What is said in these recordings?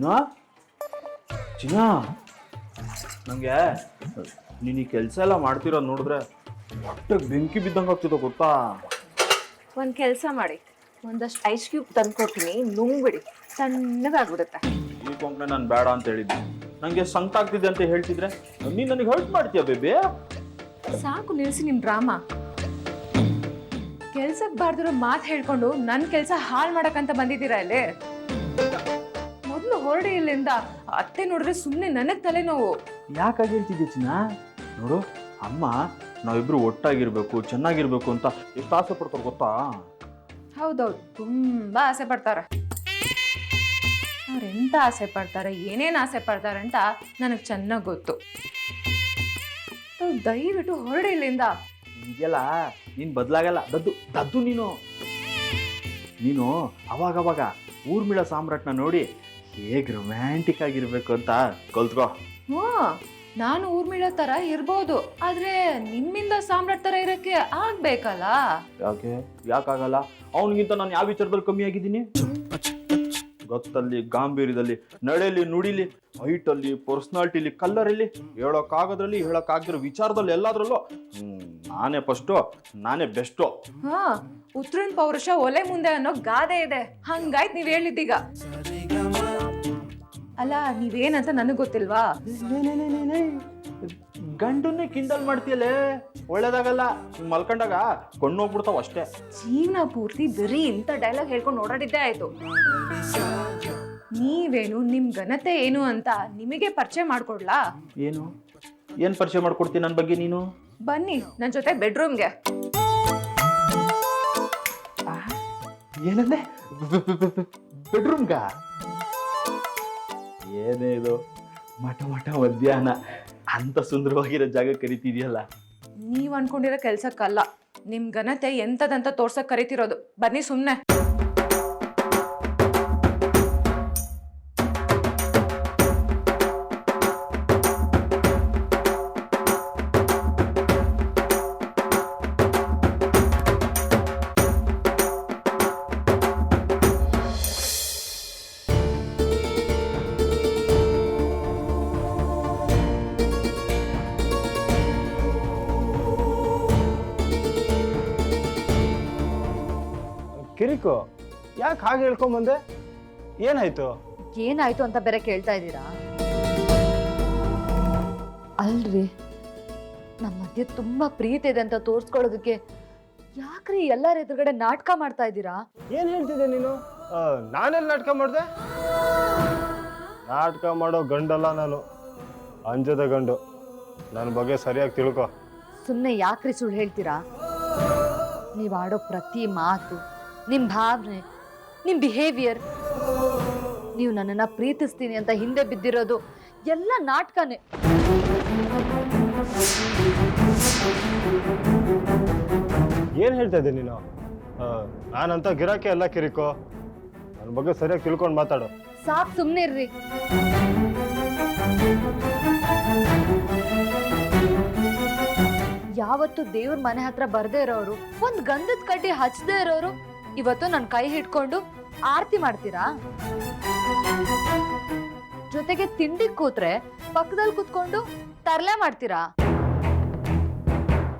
ಚಿನ್ನ? ಚಿನ್ನ? ನನಗೆ ನೀನು ಈ ಕೆಲಸ ಎಲ್ಲ ಮಾಡ್ತಿರೋದು ನೋಡಿದ್ರೆ ಹೊಟ್ಟೆಗೆ ಬೆಂಕಿ ಬಿದ್ದಂಗೆ ಆಗ್ತಿದೆ ಗೊತ್ತಾ? ಒಂದು ಕೆಲಸ ಮಾಡಿ. ಒಂದಷ್ಟು ಐಸ್ ಕ್ಯೂಬ್ ತಂದ್ಕೊಡ್ತೀನಿ ನುಂಗ್ಬಿಡಿ. ತಣ್ಣಗಾಗ್ಬಿಡುತ್ತೆ. ಈ ಕೊಂಕಣೆ ನಾನು ಬೇಡ ಅಂತ ಹೇಳಿದ್ದೆ. ನನಗೆ ಸಂಕಟ ಆಗ್ತಿದೆ ಅಂತ ಹೇಳ್ತಿದ್ರೆ ನೀನು ನನಗೆ ಹರ್ಟ್ ಮಾಡ್ತೀಯ ಬೇಬಿ? ಸಾಕು ನಿಲ್ಸಿ ನಿಮ್ ಡ್ರಾಮಾ. ಕೆಲ್ಸಕ್ ಬಾರ್ದಿರೋ ಮಾತು ಹೇಳ್ಕೊಂಡು ನನ್ನ ಕೆಲಸ ಹಾಳು ಮಾಡಕ್ಕಂತ ಬಂದಿದ್ದೀರಾ ಇಲ್ಲಿ? ಮೊದಲು ಹೊರಡಿ ಇಲ್ಲಿಂದ ಅತ್ತೆ ನೋಡಿದ್ರೆ ಸುಮ್ಮನೆ ನನಗೆ ತಲೆನೋವು. ಯಾಕಾಗಿ ಹೇಳ್ತಿದ್ದೆ ಚಿನ್ನ? ನೋಡು ಅಮ್ಮ ನಾವಿಬ್ರು ಒಟ್ಟಾಗಿರ್ಬೇಕು ಚೆನ್ನಾಗಿರ್ಬೇಕು ಅಂತ ಎಷ್ಟು ಆಸೆ ಪಡ್ತಾರೆ ಗೊತ್ತಾ? ಹೌದೌದು ತುಂಬಾ ಆಸೆ ಪಡ್ತಾರೆ. ಅವ್ರೆಂತ ಆಸೆ ಪಡ್ತಾರೆ ಏನೇನು ಆಸೆ ಪಡ್ತಾರೆ ಅಂತ ನನಗೆ ಚೆನ್ನಾಗಿ ಗೊತ್ತು. ದಯವಿಟ್ಟು ಹೊರಡಿ ಇಲ್ಲಿಂದ ಇದೆಯಲ್ಲ ನೀನು ಬದಲಾಗಲ್ಲ ದದ್ದು ದದ್ದು ನೀನು. ನೀನು ಅವಾಗವಾಗ ಊರ್ಮಿಳ ಸಾಮ್ರಾಟ್ನ ನೋಡಿ ಹೇಗೆ ರೊಮ್ಯಾಂಟಿಕ್ ಆಗಿರ್ಬೇಕು ಅಂತ. ಕಲ್ತ್ಕೋ. ಹ್ಞೂ ನಾನು ಊರ್ಮಿಳ ತರ ಇರ್ಬೋದು ಆದ್ರೆ ನಿಮ್ಮಿಂದ ಸಾಮ್ರಾಟ್ ತರ ಇರಕ್ಕೆ ಆಗ್ಬೇಕಲ್ಲ? ಯಾಕೆ? ಯಾಕಾಗಲ್ಲ? ಅವನಿಗಿಂತ ನಾನು ಯಾವ ವಿಚಾರದಲ್ಲಿ ಕಮ್ಮಿ ಆಗಿದ್ದೀನಿ. ಗೊತ್ತಲ್ಲಿ ಗಾಂಭೀರ್ಯದಲ್ಲಿ ನಡೆಯಲ್ಲಿ ನುಡಿಲಿ ಹೈಟಲ್ಲಿ ಪರ್ಸ್ನಾಲಿಟಿಲಿ ಕಲ್ಲರಲ್ಲಿ ಹೇಳೋಕ್ಕಾಗೋದ್ರಲ್ಲಿ ಹೇಳೋಕ್ಕಾಗದಿರೋ ವಿಚಾರದಲ್ಲಿ ಎಲ್ಲಾದ್ರಲ್ಲೂ ಹ್ಮ್, ನಾನೇ ಫಸ್ಟು ನಾನೇ ಬೆಸ್ಟು ಹಾ ಉತ್ತರನ್ ಪೌರುಷ ಒಲೆ ಮುಂದೆ ಅನ್ನೋ ಗಾದೆ ಇದೆ. ಹಂಗಾಯ್ತು ನೀವ್ ಹೇಳಿದ್ದೀಗ. ಅಲ್ಲ ನೀವೇನಂತ ನನಗೆ ಗೊತ್ತಿಲ್ವಾ ಗಂಡನ್ನೇ ಕಿಂಡಲ್ ಮಾಡ್ತೀಯಲೇ ಒಳ್ಳೇದಾಗಲ್ಲ ಮಲ್ಕೊಂಡಾಗ ಕಣ್ಣು ಹೋಗ್ಬಿಡ್ತಾವ ಅಷ್ಟೇ ಜೀವನ ಪೂರ್ತಿ ಬರೀ ಇಂಥ ಡೈಲಾಗ್ ಹೇಳ್ಕೊಂಡು ಓಡಾಡಿದ್ದೇ ಆಯ್ತು ನೀವೇನು ನಿಮ್ ಘನತೆ ಏನು ಅಂತ ನಿಮಗೆ ಪರಿಚಯ ಮಾಡ್ಕೊಡ್ಲಾ ಏನು ಏನ್ ಪರಿಚಯ ಮಾಡ್ಕೊಡ್ತೀನಿ ನನ್ನ ಬಗ್ಗೆ ನೀನು ಬನ್ನಿ ನನ್ನ ಜೊತೆ ಬೆಡ್ರೂಮ್ಗೆ ಏನಂದೆ ಬೆಡ್ರೂಮ್ಗ ಏನೇ ಇದು? ಮಠ ಮಠ ಮಧ್ಯಾಹ್ನ ಅಂತ ಸುಂದರವಾಗಿರೋ ಜಾಗ ಕರಿತಿದ್ಯಲ್ಲ? ನೀವ್ ಅನ್ಕೊಂಡಿರೋ ಕೆಲ್ಸಕ್ಕಲ್ಲ. ನಿಮ್ ಘನತೆ ಎಂತದಂತ ತೋರ್ಸಕ್ ಕರಿತಿರೋದು. ಬನ್ನಿ ಸುಮ್ನೆ. ಕಿರಿಕು ಯಾಕೆ ಹಾಗೆ ಹೇಳ್ಕೊಂಬಂದೆ ಏನಾಯ್ತು? ಏನಾಯ್ತು ಅಂತ ಬೇರೆ ಕೇಳ್ತಾ ಇದ್ದೀರಾ? ಅಲ್ರಿ ನಮ್ಮ ಮಧ್ಯೆ ತುಂಬಾ ಪ್ರೀತಿ ಇದೆ ಅಂತ ತೋರಿಸ್ಕೊಳ್ಳೋದಕ್ಕೆ. ಯಾಕ್ರಿ ಎಲ್ಲರ ಎದುರುಗಡೆ ನಾಟಕ ಮಾಡ್ತಾ ಇದ್ದೀರಾ? ಏನ್ ಹೇಳ್ತಿದ್ದೆ ನೀನು? ನಾನೆಲ್ಲಿ ನಾಟಕ ಮಾಡ್ದೆ? ನಾಟಕ ಮಾಡೋ ಗಂಡಲ್ಲ ನಾನು. ಅಂಜದ ಗಂಡು. ನನ್ನ ಬಗ್ಗೆ ಸರಿಯಾಗಿ ತಿಳ್ಕೊ. ಸುಮ್ಮನೆ ಯಾಕ್ರಿ ಸುಳ್ಳು ಹೇಳ್ತೀರಾ? ನೀವು ಆಡೋ ಪ್ರತಿ ಮಾತು ನಿಮ್ಮ ಭಾವನೆ ನಿಮ್ಮ ಬಿಹೇವಿಯರ್ ನೀವು ನನ್ನನ್ನು ಪ್ರೀತಿಸ್ತೀನಿ ಅಂತ ಹಿಂದೆ ಬಿದ್ದಿರೋದು ಎಲ್ಲ ನಾಟಕನೇ. ಏನು ಹೇಳ್ತಾ ಇದ್ದೀನಿ ನೀನು? ಆ, ನಾನಂತ ಗಿರಾಕಿ ಎಲ್ಲ ಕಿರಿಕೋ. ನನ್ನ ಬಗ್ಗೆ ಸರಿಯಾಗಿ ತಿಳ್ಕೊಂಡು ಮಾತಾಡು. ಸಾಕ್ ಸುಮ್ಮನೆ ಇರ್ರಿ. ಯಾವತ್ತು ದೇವ್ರ ಮನೆ ಹತ್ರ ಬರ್ದೇ ಇರೋರು ಒಂದ್ ಗಂಧದ ಕಡ್ಡಿ ಹಚ್ಚದೇ ಇರೋರು ಇವತ್ತು ನನ್ನ ಕೈ ಹಿಡ್ಕೊಂಡು ಆರತಿ ಮಾಡ್ತೀರಾ? ಜೊತೆಗೆ ತಿಂಡಿ ಕೂತ್ರೆ ಪಕ್ಕದಲ್ಲಿ ಕೂತ್ಕೊಂಡು ತರ್ಲೆ ಮಾಡ್ತೀರಾ?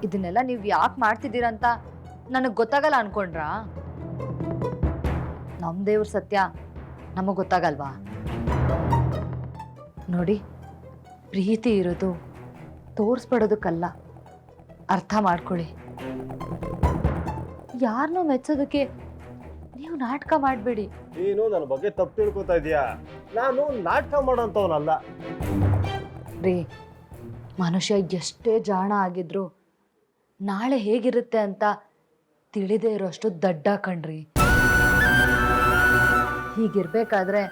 ಇದನ್ನೆಲ್ಲ ನೀವ್ ಯಾಕೆ ಮಾಡ್ತಿದ್ದೀರಂತ ನನಗ್ ಗೊತ್ತಾಗಲ್ಲ ಅನ್ಕೊಂಡ್ರಾ? ನಮ್ ದೇವ್ರ ಸತ್ಯ ನಮಗ್ ಗೊತ್ತಾಗಲ್ವಾ? ನೋಡಿ, ಪ್ರೀತಿ ಇರೋದು ತೋರಿಸ್ಬಿಡೋದಕ್ಕಲ್ಲ. ಅರ್ಥ ಮಾಡ್ಕೊಳ್ಳಿ. ಯಾರನ್ನೂ ಮೆಚ್ಚೋದಕ್ಕೆ ನೀವು ನಾಟಕ ಮಾಡಬೇಡಿ. ನೀನು ನನ್ನ ಬಗ್ಗೆ ತಪ್ಪು ತಿಳ್ಕೊತಾ ಇದೀಯಾ? ನಾನು ನಾಟಕ ಮಾಡೋಂಥವನಲ್ಲ. ರೀ ಮನುಷ್ಯ ಎಷ್ಟೇ ಜಾಣ ಆಗಿದ್ರು ನಾಳೆ ಹೇಗಿರುತ್ತೆ ಅಂತ ತಿಳಿದೇ ಇರೋಷ್ಟು ದಡ್ಡ ಕಣ್ರಿ. ಹೀಗಿರ್ಬೇಕಾದ್ರೆ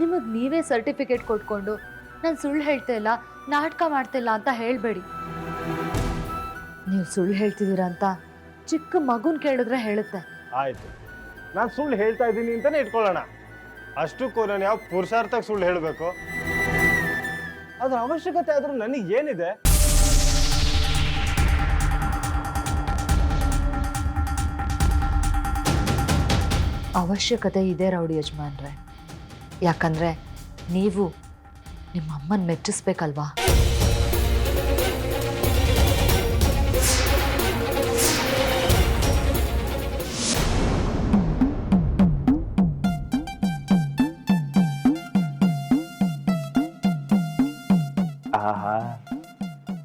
ನಿಮಗೆ ನೀವೇ ಸರ್ಟಿಫಿಕೇಟ್ ಕೊಟ್ಕೊಂಡು ನಾನು ಸುಳ್ಳು ಹೇಳ್ತಾ ಇಲ್ಲ ನಾಟಕ ಮಾಡ್ತಾ ಇಲ್ಲ ಅಂತ ಹೇಳಬೇಡಿ. ನೀವು ಸುಳ್ಳು ಹೇಳ್ತಿದ್ದೀರಾ ಅಂತ ಚಿಕ್ಕ ಮಗುನ್ ಕೇಳಿದ್ರೆ ಹೇಳುತ್ತೆ. ಆಯ್ತು. ನಾನು ಸುಳ್ಳು ಹೇಳ್ತಾ ಇದ್ದೀನಿ ಅಂತಾನೆ ಇಟ್ಕೊಳ್ಳೋಣ. ಅಷ್ಟಕ್ಕೂ ನಾನು ಯಾವ ಪುರುಷಾರ್ಥಕ್ಕೆ ಸುಳ್ಳು ಹೇಳಬೇಕು. ಅದ್ರ ಅವಶ್ಯಕತೆ ಆದರೂ ನನಗೆ ಏನಿದೆ? ಅವಶ್ಯಕತೆ ಇದೆ ರೌಡಿ ಯಜಮಾನ್ರೆ. ಯಾಕಂದ್ರೆ ನೀವು ನಿಮ್ಮ ಅಮ್ಮನ ಮೆಚ್ಚಿಸ್ಬೇಕಲ್ವಾ?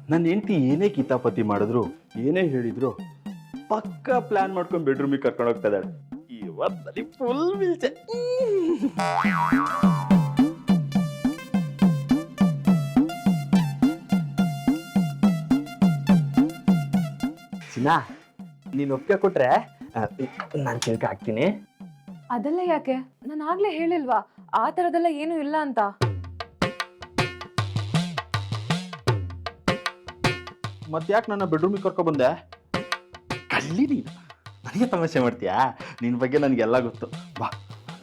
ನನ್ನ ಹೆಂಡತಿ ಏನೇ ಕಿತಾಪತಿ ಮಾಡಿದ್ರು ಏನೇ ಹೇಳಿದ್ರು ಪಕ್ಕ ಪ್ಲಾನ್ ಮಾಡ್ಕೊಂಡು ಬೆಡ್ರೂಮಿಗೆ ಕರ್ಕೊಂಡು ಹೋಗ್ತಾ ಇದ್ದಾಳೆ. ಇವತ್ತಲ್ಲಿ ಫುಲ್ ಮಿಲ್ಚೆ ಚಿನ್ನ ನೀನು ಒಪ್ಪಿಗೆ ಕೊಟ್ರೆ ನಾನು ಚಿಲ್ಕ ಹಾಕ್ತೀನಿ ಅದೆಲ್ಲ ಯಾಕೆ? ನಾನು ಆಗ್ಲೇ ಹೇಳಿಲ್ವಾ? ಆ ತರದೆಲ್ಲ ಏನು ಇಲ್ಲ ಅಂತ. ಮತ್ತೆ ಯಾಕೆ ನನ್ನ ಬೆಡ್ರೂಮಿಗೆ ಕರ್ಕೊ ಬಂದೆ. ಕಳ್ಳಿ ನೀನು. ನನಗೆ ತಮಾಷೆ ಮಾಡ್ತೀಯಾ? ನಿನ್ನ ಬಗ್ಗೆ ನನಗೆಲ್ಲ ಗೊತ್ತು. ಬಾ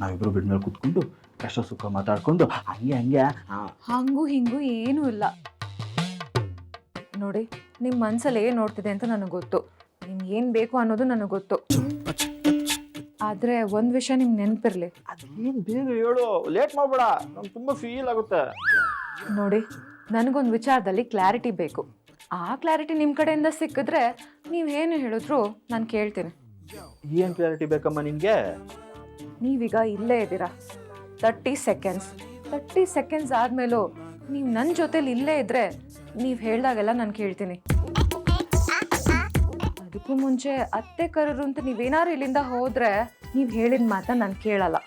ನಾವಿಬ್ಬರು ಬೆಡ್ ಮೇಲೆ ಕೂತ್ಕೊಂಡು ಕಷ್ಟ ಸುಖ ಮಾತಾಡ್ಕೊಂಡು ಹಂಗೆ ಹಂಗೆ ಹಂಗು ಹಿಂಗು ಹಿಂಗೂ ಏನೂ ಇಲ್ಲ. ನೋಡಿ ನಿಮ್ಮ ಮನಸ್ಸಲ್ಲಿ ಏನು ನೋಡ್ತಿದೆ ಅಂತ ನನಗೆ ಗೊತ್ತು. ನಿಮ್ಗೆ ಏನು ಬೇಕು ಅನ್ನೋದು ನನಗೆ ಗೊತ್ತು. ಆದರೆ ಒಂದು ವಿಷಯ ನಿಮ್ಗೆ ನೆನಪಿರಲಿ. ಅದೇನು ಬೇಗ ಹೇಳು. ಲೇಟ್ ಮಾಡಬೇಡ. ನಂಗೆ ತುಂಬ ಫೀಲ್ ಆಗುತ್ತೆ. ನೋಡಿ ನನಗೊಂದು ವಿಚಾರದಲ್ಲಿ ಕ್ಲಾರಿಟಿ ಬೇಕು. ಆ ಕ್ಲಾರಿಟಿ ನಿಮ್ಮ ಕಡೆಯಿಂದ ಸಿಕ್ಕಿದ್ರೆ ನೀವು ಏನು ಹೇಳಿದ್ರು ನಾನು ಕೇಳ್ತೀನಿ. ಏನು ಕ್ಲಾರಿಟಿ ಬೇಕಮ್ಮ ನಿಮಗೆ? ನೀವೀಗ ಇಲ್ಲೇ ಇದ್ದೀರಾ? ತರ್ಟಿ ಸೆಕೆಂಡ್ಸ್ ತರ್ಟಿ ಸೆಕೆಂಡ್ಸ್ ಆದಮೇಲೂ ನೀವು ನನ್ನ ಜೊತೇಲಿ ಇಲ್ಲೇ ಇದ್ದರೆ ನೀವು ಹೇಳ್ದಾಗೆಲ್ಲ ನಾನು ಕೇಳ್ತೀನಿ. ಅದಕ್ಕೂ ಮುಂಚೆ ಅತ್ತೆ ಕರರು ಅಂತ ನೀವೇನಾದ್ರು ಇಲ್ಲಿಂದ ಹೋದ್ರೆ ನೀವು ಹೇಳಿದ ಮಾತ ನಾನು ಕೇಳಲ್ಲ.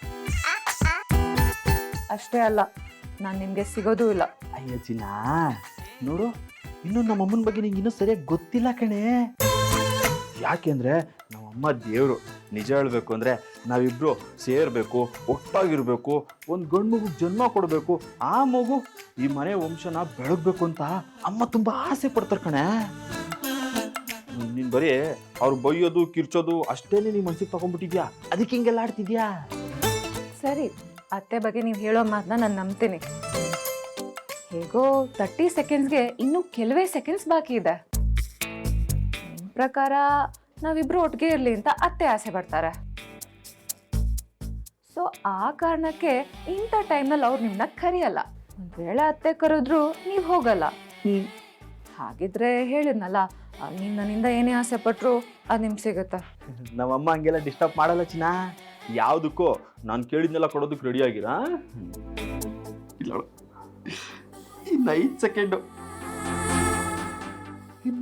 ಅಷ್ಟೇ ಅಲ್ಲ ನಾನು ನಿಮಗೆ ಸಿಗೋದೂ ಇಲ್ಲ. ಅಯ್ಯೋ ಚಿನ್ನ ನೋಡು ಇನ್ನು ನಮ್ಮ ಅಮ್ಮನ ಬಗ್ಗೆ ನಿಂಗೆ ಇನ್ನೂ ಸರಿಯಾಗಿ ಗೊತ್ತಿಲ್ಲ ಕಣೆ. ಯಾಕೆಂದ್ರೆ ನಮ್ಮಮ್ಮ ದೇವರು. ನಿಜ ಹೇಳಬೇಕು ಅಂದ್ರೆ ನಾವಿಬ್ರು ಸೇರ್ಬೇಕು, ಒಟ್ಟಾಗಿರ್ಬೇಕು, ಒಂದು ಗಂಡು ಮಗು ಜನ್ಮ ಕೊಡಬೇಕು, ಆ ಮಗು ಈ ಮನೆ ವಂಶನ ಬೆಳಗ್ಬೇಕು ಅಂತ ಅಮ್ಮ ತುಂಬಾ ಆಸೆ ಪಡ್ತಾರೆ ಕಣೆ. ನೀನ್ ಬರೀ ಅವ್ರು ಬೈಯೋದು, ಕಿರ್ಚೋದು ಅಷ್ಟೇನೆ ನೀ ಮನ್ಸಿಗೆ ತಗೊಂಡ್ಬಿಟ್ಟಿದ್ಯಾ? ಅದಕ್ಕೆ ಹಿಂಗೆಲ್ಲ ಆಡ್ತಿದ್ಯಾ? ಸರಿ, ಅತ್ತೆ ಬಗ್ಗೆ ನೀವು ಹೇಳೋ ಮಾತನ್ನ ನಾನು ನಂಬ್ತೀನಿ. ಹೇಗೋ ತರ್ಟಿ ಸೆಕೆಂಡ್ಸ್ಗೆ ಇನ್ನೂ ಕೆಲವೇ ಸೆಕೆಂಡ್ಸ್ ಬಾಕಿ ಇದೆ. ಪ್ರಕಾರ ನಾವಿಬ್ರು ಒಟ್ಟಿಗೆ ಇರಲಿ ಅಂತ ಅತ್ತೆ ಆಸೆ ಪಡ್ತಾರೆ. ಸೊ ಆ ಕಾರಣಕ್ಕೆ ಇಂಥ ಟೈಮ್ನಲ್ಲಿ ಅವ್ರು ನಿಮ್ಮನ್ನ ಕರೆಯಲ್ಲ. ವೇಳೆ ಅತ್ತೆ ಕರೆದ್ರು ನೀವು ಹೋಗಲ್ಲ. ಹಾಗಿದ್ರೆ ಹೇಳಿದ್ನಲ್ಲ ನೀನು ನನ್ನಿಂದ ಏನೇ ಆಸೆ ಪಟ್ಟರು ಅದು ನಿಮ್ಗೆ ಸಿಗುತ್ತೆ. ನಮ್ಮಮ್ಮ ಹಂಗೆಲ್ಲ ಡಿಸ್ಟರ್ಬ್ ಮಾಡಲ್ಲ ಚಿನ್ನ. ಯಾವುದಕ್ಕೋ ನಾನು ಕೇಳಿದ್ನೆಲ್ಲ ಕೊಡೋದಕ್ಕೆ ರೆಡಿ ಆಗಿರಾ ನೋಡು. ಐದು ಸೆಕೆಂಡು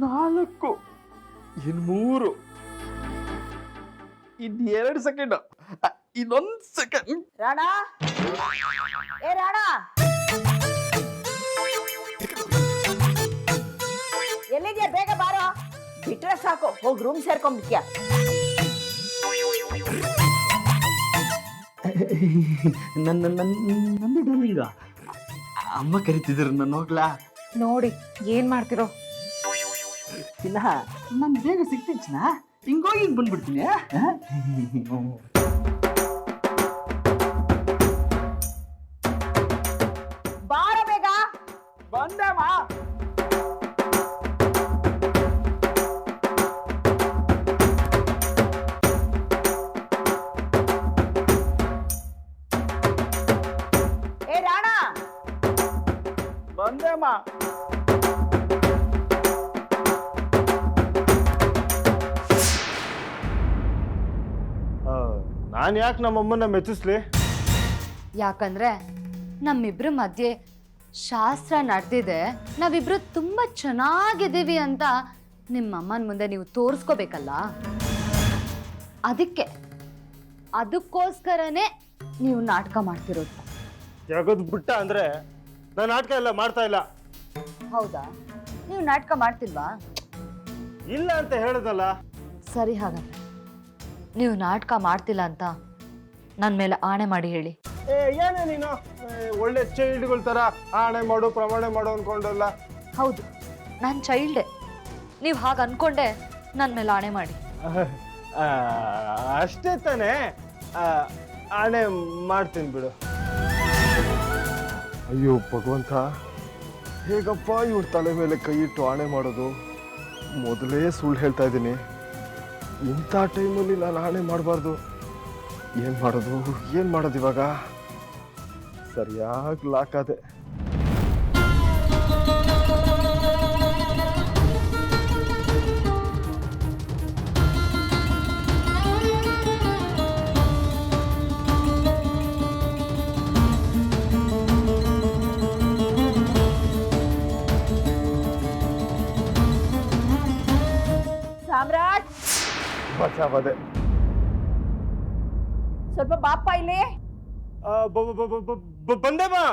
ನಾಲ್ಕು ಇನ್ನು ಮೂರು ಇನ್ನು ಎರಡು ಸೆಕೆಂಡು ಇನ್ನೊಂದು ಸೆಕೆಂಡ್. ರಾಣಾ? ಏ ರಾಣಾ? ಎಲ್ಲಿದ್ಯಾ ಬೇಗ ಬಾರೋ? ಬಿಟ್ರೆ ಸಾಕು ಹೋಗಿ ರೂಮ್ ಸೇರ್ಕೊಂಡ್ಬಿಟ್ಯಾ ನನ್ನ ನನ್ನ ನಂದು ಡಾರ್ಲಿಂಗ ಅಮ್ಮ ಕರಿತಿದ್ರು ನನ್ನ ಹೋಗ್ಲಾ ನೋಡಿ ಏನು ಮಾಡ್ತಿರೋ? ಚಿನ್ನ ನಾನು ಬೇಗ ಸಿಗ್ತೀನಿ ಚಿನ್ನ ಹಿಂಗೋಗಿ ಹಿಂಗೆ ಬಂದ್ಬಿಡ್ತೀನಿ ಆ? ಬಾರೋ ಬೇಗ. ಬಂದೆ ಬಂದೆ ಮಾ ನಾನು ಯಾಕೆ ನಮ್ಮಮ್ಮನ ಮೆಚ್ಚಿಸ್ಲಿ? ಯಾಕಂದ್ರೆ ನಮ್ಮಿಬ್ರ ಮಧ್ಯೆ ಶಾಸ್ತ್ರ ನಡೆದಿದೆ. ನಾವಿಬ್ರು ತುಂಬಾ ಚೆನ್ನಾಗಿದ್ದೀವಿ ಅಂತ ನಿಮ್ಮ ಅಮ್ಮನ ಮುಂದೆ ನೀವು ತೋರಿಸ್ಕೋಬೇಕಲ್ಲ? ಅದಕ್ಕೆ ಅದಕ್ಕೋಸ್ಕರನೇ ನೀವು ನಾಟಕ ಮಾಡ್ತಿರೋದು. ಜಗದ್ ಬಿಟ್ಟ ಅಂದ್ರೆ ನಾನು ನಾಟಕ ಎಲ್ಲ ಮಾಡ್ತಾ ಇಲ್ಲ. ಹೌದಾ? ನೀವು ನಾಟಕ ಮಾಡ್ತಿಲ್ವಾ? ಇಲ್ಲ ಅಂತ ಹೇಳದಲ್ಲ. ಸರಿ ಹಾಗಾದ್ರೆ. ನೀವು ನಾಟಕ ಮಾಡ್ತಿಲ್ಲ ಅಂತ ನನ್ನ ಮೇಲೆ ಆಣೆ ಮಾಡಿ ಹೇಳಿ. ಏ ಏನೇ ನೀನು? ಏ, ಒಳ್ಳೆ ಚೈಲ್ಡ್ಗಳ ಥರ ಆಣೆ ಮಾಡು ಪ್ರಮಾಣೆ ಮಾಡು ಅನ್ಕೊಂಡಲ್ಲ. ಹೌದು ನಾನು ಚೈಲ್ಡೆ. ನೀವು ಹಾಗೆ ಅನ್ಕೊಂಡೆ ನನ್ನ ಮೇಲೆ ಆಣೆ ಮಾಡಿ. ಆ, ಅಷ್ಟೇ ತಾನೇ. ಆ, ಆಣೆ ಮಾಡ್ತೀನಿ ಬಿಡು. ಅಯ್ಯೋ, ಭಗವಂತ, ಹೇಗಪ್ಪ ಇವ್ರ ತಲೆ ಮೇಲೆ ಕೈ ಇಟ್ಟು ಆಣೆ ಮಾಡೋದು? ಮೊದಲೇ ಸುಳ್ಳು ಹೇಳ್ತಾ ಇದ್ದೀನಿ. ಇಂಥ ಟೈಮಲ್ಲಿ ನಾನು ಆಣೆ ಮಾಡಬಾರ್ದು. ಏನು ಮಾಡೋದು? ಏನು ಮಾಡೋದು ಇವಾಗ? ಸರಿಯಾಗಿ ಲಾಕ್ ಆದೆ. ಬಚಾವದೆ ಸ್ವಲ್ಪ ಬಾಪ ಇಲ್ಲಿ ಬಂದೆ ಬಾ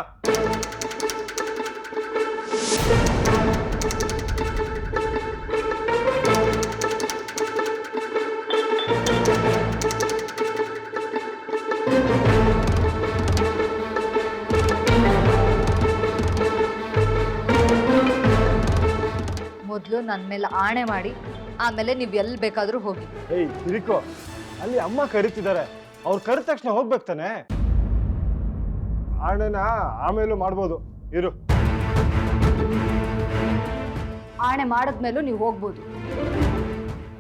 ಮೊದಲು ನನ್ನ ಮೇಲೆ ಆಣೆ ಮಾಡಿ ಆಮೇಲೆ ನೀವು ಎಲ್ಲಿ ಬೇಕಾದರೂ ಹೋಗಿ. ಏಯ್ ಹಿರಿಕೋ ಅಲ್ಲಿ ಅಮ್ಮ ಕರಿತಿದ್ದಾರೆ. ಅವ್ರು ಕರೆದ ತಕ್ಷಣ ಹೋಗ್ಬೇಕು ತಾನೆ? ಆಣೆನ ಆಮೇಲೂ ಮಾಡ್ಬೋದು. ಇರು. ಆಣೆ ಮಾಡಿದ್ಮೇಲೂ ನೀವು ಹೋಗ್ಬೋದು.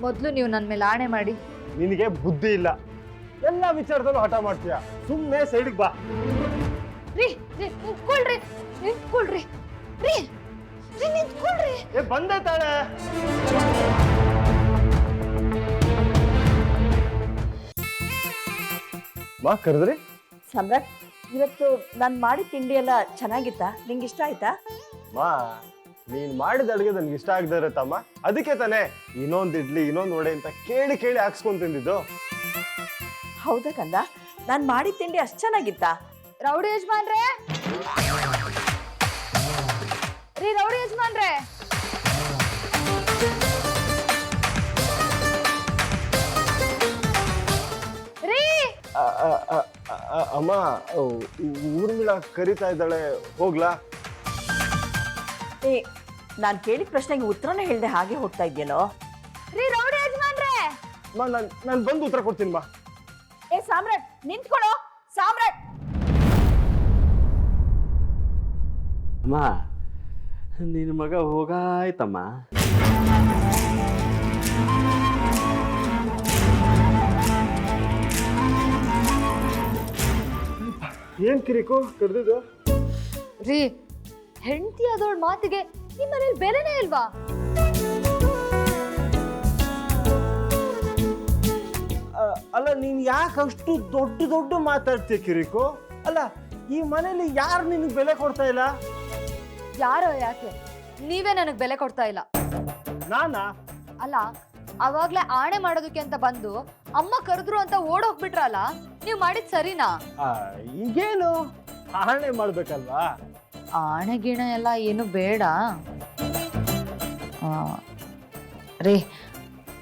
ಮೊದಲು ನೀವು ನನ್ನ ಮೇಲೆ ಆಣೆ ಮಾಡಿ. ನಿನಗೆ ಬುದ್ಧಿ ಇಲ್ಲ. ಎಲ್ಲ ವಿಚಾರದಲ್ಲೂ ಹಠ ಮಾಡ್ತೀಯ. ಸುಮ್ಮನೆ ಸೈಡಿಗೆ ಬಾ. ರೀ ರೀ ನಿಂತ್ಕೊಳ್ರಿ ನಿಂತ್ಕೊಳ್ರಿ ರೀ ರೀ ನಿಂತ್ಕೊಳ್ರಿ. ಏ ಬಂದೆ ತಾಳೆ ಮಾ ಕರೆದ್ರಿ. ಸಮ್ರಾಟ್ ಇವತ್ತು ನಾನು ಮಾಡಿದ ತಿಂಡಿ ಎಲ್ಲ ಚೆನ್ನಾಗಿತ್ತಾ? ನಿಂಗೆ ಇಷ್ಟ ಆಯ್ತಾ? ಮಾ ನೀನ್ ಮಾಡಿದ ಅಡುಗೆ ನನ್ಗೆ ಇಷ್ಟ ಆಗದೆ ಇರತ್ತಮ್ಮ ಅದಕ್ಕೆ ತಾನೇ ಇನ್ನೊಂದು ಇಡ್ಲಿ ಇನ್ನೊಂದು ವಡೆ ಅಂತ ಕೇಳಿ ಕೇಳಿ ಹಾಕ್ಸ್ಕೊಂಡ್ ತಿಂದಿದ್ದು. ಹೌದಾ ಕಂದ? ನಾನು ಮಾಡಿದ ತಿಂಡಿ ಅಷ್ಟು ಚೆನ್ನಾಗಿತ್ತಾ? ರೌಡಿ ಯಜಮಾನ್ರೆ! ಅಮ್ಮ ಊರ್ಮಿಳ ಕರಿತಾ ಇದ್ದಾಳೆ ಹೋಗ್ಲಾ? ಏ ನಾನು ಕೇಳಿದ ಪ್ರಶ್ನೆಗೆ ಉತ್ತರನೇ ಹೇಳ್ದೆ ಹಾಗೆ ಹೋಗ್ತಾ ಇದೆಯಲ್ಲೋ ರೀ ರೌಡಿ ಯಜಮಾನ್ರೆ! ಮಾ ನಾನು ನಾನು ಬಂದು ಉತ್ತರ ಕೊಡ್ತೀನಿ ಮಾ ಏ ಸಾಮ್ರಾಟ್ ನಿಂತ್ಕೊಳ್ಳೋ! ಸಾಮ್ರಾಟ್! ಅಮ್ಮ ನಿನ್ನ ಮಗ ಹೋಗಾಯ್ತಮ್ಮ. ಏನ್ ಕಿರಿಕು ಕರೆದಿದ್ದು ರೀ ಹೆಂಡತಿ ಆದವಳ ಮಾತಿಗೆ ನಿಮ್ಮ ಮನೇಲಿ ಬೆಲೆನೇ ಇಲ್ವಾ? ಅಲ್ಲ ನೀನು ಯಾಕೆ ಅಷ್ಟು ದೊಡ್ಡ ದೊಡ್ಡ ಮಾತಾಡ್ತೀಯ ಕಿರಿಕು? ಅಲ್ಲ ಈ ಮನೇಲಿ ಯಾರು ನಿನಗೆ ಬೆಲೆ ಕೊಡ್ತಾ ಇಲ್ಲ? ಯಾರೋ ಯಾಕೆ? ನೀವೇ ನನಗೆ ಬೆಲೆ ಕೊಡ್ತಾ ಇಲ್ಲ. ನಾನಾ? ಅಲ್ಲ ಅವಾಗ್ಲೇ ಆಣೆ ಮಾಡೋದಕ್ಕೆ ಅಂತ ಬಂದು ಅಮ್ಮ ಕರೆದ್ರು ಅಂತ ಓಡೋಗ್ಬಿಟ್ರಲ್ಲ ನೀವು ಮಾಡಿದ್ ಸರಿನಾ? ಆ, ಈಗೇನು? ಆಣೆ ಮಾಡ್ಬೇಕಲ್ವಾ? ಆಣೆ ಗಿಣ ಎಲ್ಲ ಏನು ಬೇಡ. ಆ, ರೀ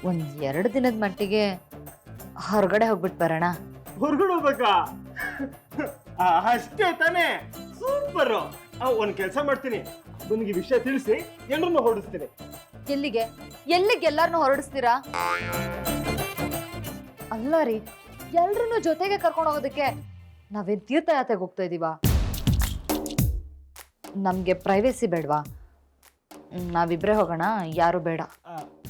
ಒಂದ್ ಎರಡು ದಿನದ ಮಟ್ಟಿಗೆ ಹೊರಗಡೆ ಹೋಗ್ಬಿಟ್ಟು ಬರೋಣ. ಹೊರಗಡೆ ಹೋಗ್ಬೇಕಾ? ಆ, ಅಷ್ಟೇ ತಾನೇ. ಸೂಪರ್. ಒಂದ್ ಕೆಲಸ ಮಾಡ್ತೀನಿ. ನಿಮ್ಗೆ ವಿಷಯ ತಿಳಿಸಿ ಎಲ್ಲರನ್ನು ಹೊರಡಿಸ್ತೀನಿ. ಎಲ್ಲಿಗೆ? ಎಲ್ಲಿಗೆ ಹೊರಡಿಸ್ತೀರಾ? ಅಲ್ಲ ರೀ ಎಲ್ರನ್ನೂ ಜೊತೆಗೆ ಕರ್ಕೊಂಡು ಹೋಗೋದಕ್ಕೆ ನಾವೇನ್ ತೀರ್ಥಯಾತ್ರೆಗೆ ಹೋಗ್ತಾ ಇದೀವ? ನಮಗೆ ಪ್ರೈವೇಸಿ ಬೇಡವಾ? ನಾವಿಬ್ರೆ ಹೋಗೋಣ ಯಾರು ಬೇಡ.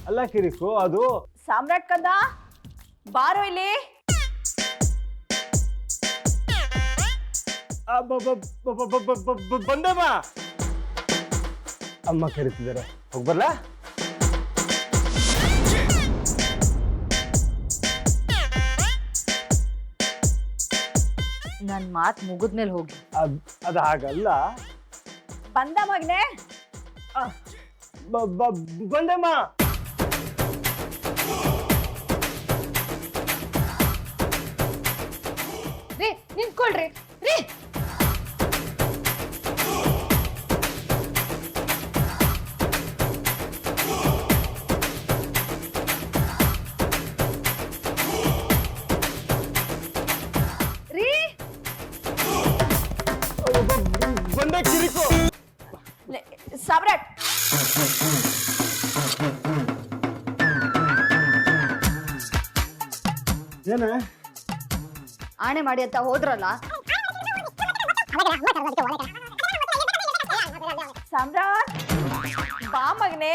ಅಲ್ಲ ಕಿರಿಕು ಅದು ಸಾಮ್ರಾಟ್ ಕಂದ ಬಾರೋ ಇಲ್ಲಿ. ಬಂದಮ್ಮ ಅಮ್ಮ ಕರೀತಿದ್ದಾರೆ ಹೋಗ್ಬರ್ಲಾ ನನ್ನ ಮಾತು ಮುಗಿದ್ಮೇಲೆ ಹೋಗಿ. ಅದ್ ಅದು ಹಾಗಲ್ಲ. ಬಂದ ಮಗನೇ? ಬ- ಬ- ಬಂದೆಮ್ಮ. ರೀ ನಿಂತ್ಕೊಳ್ರಿ. ಆಣೆ ಮಾಡಿ ಅಂತ ಹೋದ್ರಲ್ಲ? ಸಾಮ್ರಾಟ್! ಬಾ ಮಗನೇ!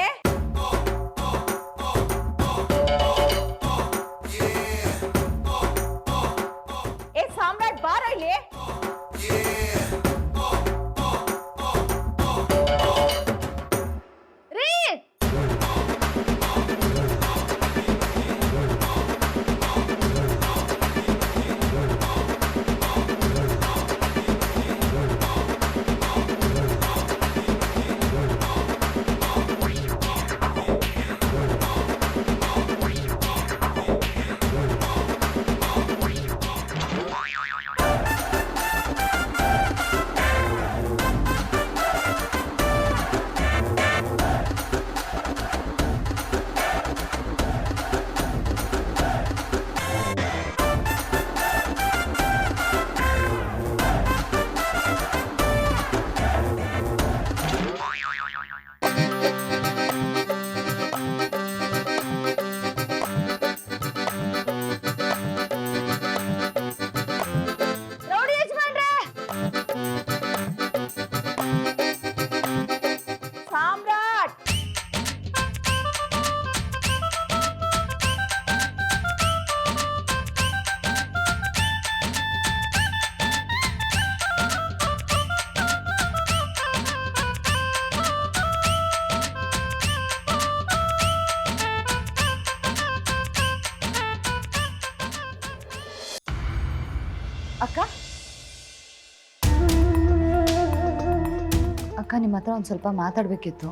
ಒಂದು ಸ್ವಲ್ಪ ಮಾತಾಡಬೇಕಿತ್ತು.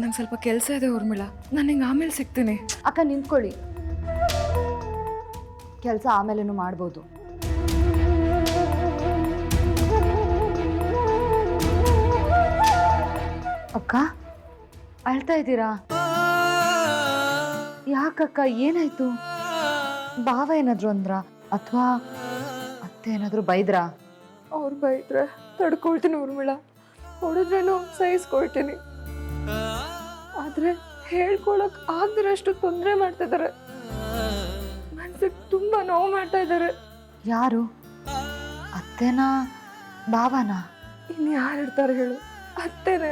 ನಂಗೆ ಸ್ವಲ್ಪ ಕೆಲಸ ಇದೆ ಊರ್ಮಿಳ. ನಾನು ಹಿಂಗೆ ಆಮೇಲೆ ಸಿಗ್ತೀನಿ. ಅಕ್ಕ ನಿಂತ್ಕೊಳ್ಳಿ. ಕೆಲಸ ಆಮೇಲೇನು ಮಾಡ್ಬೋದು. ಅಕ್ಕ ಅಳ್ತಾ ಇದ್ದೀರಾ? ಯಾಕಕ್ಕ ಏನಾಯ್ತು? ಭಾವ ಏನಾದ್ರು ಅಂದ್ರ? ಅಥವಾ ಅತ್ತೆ ಏನಾದ್ರು ಬೈದ್ರಾ? ಅವ್ರು ಬೈದ್ರೆ ತಡ್ಕೊಳ್ತೀನಿ ಊರ್ಮಿಳಾ. ಹೊಡೆದ್ರೇನು ಸಹಿಸ್ಕೊಳ್ತೀನಿ. ಆದ್ರೆ ಹೇಳ್ಕೊಳಕ್ ಆಗದಿರಷ್ಟು ತೊಂದರೆ ಇದಾರೆ. ಮನ್ಸಿಗೆ ತುಂಬಾ ನೋವು ಮಾಡ್ತಾ ಇದ್ದಾರೆ ಯಾರು? ಅತ್ತೆನಾ ಭಾವನಾ ಇನ್ನು ಯಾರು ಇರ್ತಾರೆ ಹೇಳು. ಅತ್ತೆನೆ.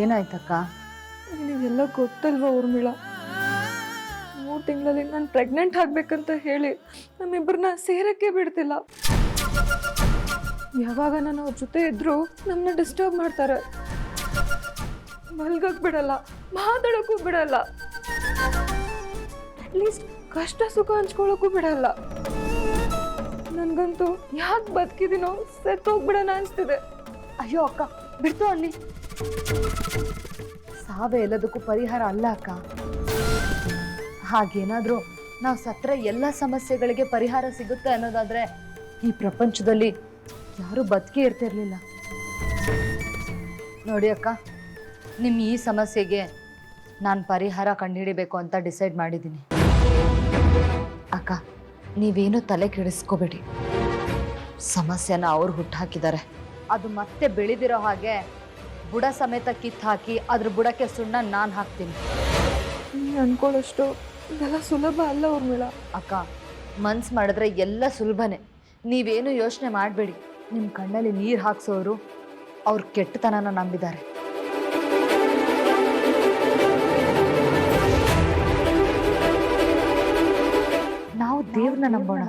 ಏನಾಯ್ತಕ್ಕ? ನಿನಗೆಲ್ಲ ಗೊತ್ತಲ್ವಾ ಊರ್ಮಿಳ? ಮೂರು ತಿಂಗಳಲ್ಲಿ ನಾನು ಪ್ರೆಗ್ನೆಂಟ್ ಆಗ್ಬೇಕಂತ ಹೇಳಿ ನಮ್ಮಿಬ್ಬರನ್ನ ಸೇರಕ್ಕೆ ಬಿಡ್ತಿಲ್ಲ. ಯಾವಾಗ ನಾನು ಅವ್ರ ಜೊತೆ ಇದ್ರು ನಮ್ಮನ್ನ ಡಿಸ್ಟರ್ಬ್ ಮಾಡ್ತಾರೆ. ಮಲ್ಗಕ್ ಬಿಡಲ್ಲ, ಮಾತಾಡೋಕ್ಕೂ ಬಿಡಲ್ಲ. ಅಟ್ಲೀಸ್ಟ್ ಕಷ್ಟ ಸುಖ ಹಂಚ್ಕೊಳ್ಳೋಕ್ಕೂ ಬಿಡಲ್ಲ. ನನಗಂತೂ ಯಾಕೆ ಬದುಕಿದೀನೋ ಸೆತ್ತೋಗ್ಬಿಡೋಣ ಅನ್ಸ್ತಿದೆ. ಅಯ್ಯೋ ಅಕ್ಕ ಬಿಡ್ತು ಅಲ್ಲಿ ಸಾವೇ ಎಲ್ಲದಕ್ಕೂ ಪರಿಹಾರ ಅಲ್ಲ ಅಕ್ಕ. ಹಾಗೇನಾದರೂ ನಾವು ಸತ್ರ ಎಲ್ಲ ಸಮಸ್ಯೆಗಳಿಗೆ ಪರಿಹಾರ ಸಿಗುತ್ತೆ ಅನ್ನೋದಾದ್ರೆ ಈ ಪ್ರಪಂಚದಲ್ಲಿ ಯಾರು ಬದುಕಿ ಇರ್ತಿರ್ಲಿಲ್ಲ. ನೋಡಿ ಅಕ್ಕ ನಿಮ್ಮ ಈ ಸಮಸ್ಯೆಗೆ ನಾನು ಪರಿಹಾರ ಕಂಡುಹಿಡಿಬೇಕು ಅಂತ ಡಿಸೈಡ್ ಮಾಡಿದ್ದೀನಿ. ಅಕ್ಕ ನೀವೇನು ತಲೆ ಕೆಡಿಸ್ಕೋಬೇಡಿ. ಸಮಸ್ಯೆನ ಅವ್ರು ಹುಟ್ಟಾಕಿದ್ದಾರೆ ಅದು ಮತ್ತೆ ಬೆಳೆದಿರೋ ಹಾಗೆ ಬುಡ ಸಮೇತ ಕಿತ್ತು ಹಾಕಿ ಅದ್ರ ಬುಡಕ್ಕೆ ಸುಣ್ಣ ನಾನು ಹಾಕ್ತೀನಿ. ಅನ್ಕೊಳ್ಳೋಷ್ಟು ಇದೆಲ್ಲ ಸುಲಭ ಅಲ್ಲ ಊರ್ಮಿಳಾ. ಅಕ್ಕ ಮನ್ಸು ಮಾಡಿದ್ರೆ ಎಲ್ಲ ಸುಲಭನೆ. ನೀವೇನು ಯೋಚನೆ ಮಾಡಬೇಡಿ. ನಿಮ್ಮ ಕಣ್ಣಲ್ಲಿ ನೀರು ಹಾಕ್ಸೋರು ಅವ್ರ ಕೆಟ್ಟತನನ ನಂಬಿದ್ದಾರೆ ನಾವು ದೇವ್ರನ್ನ ನಂಬೋಣ.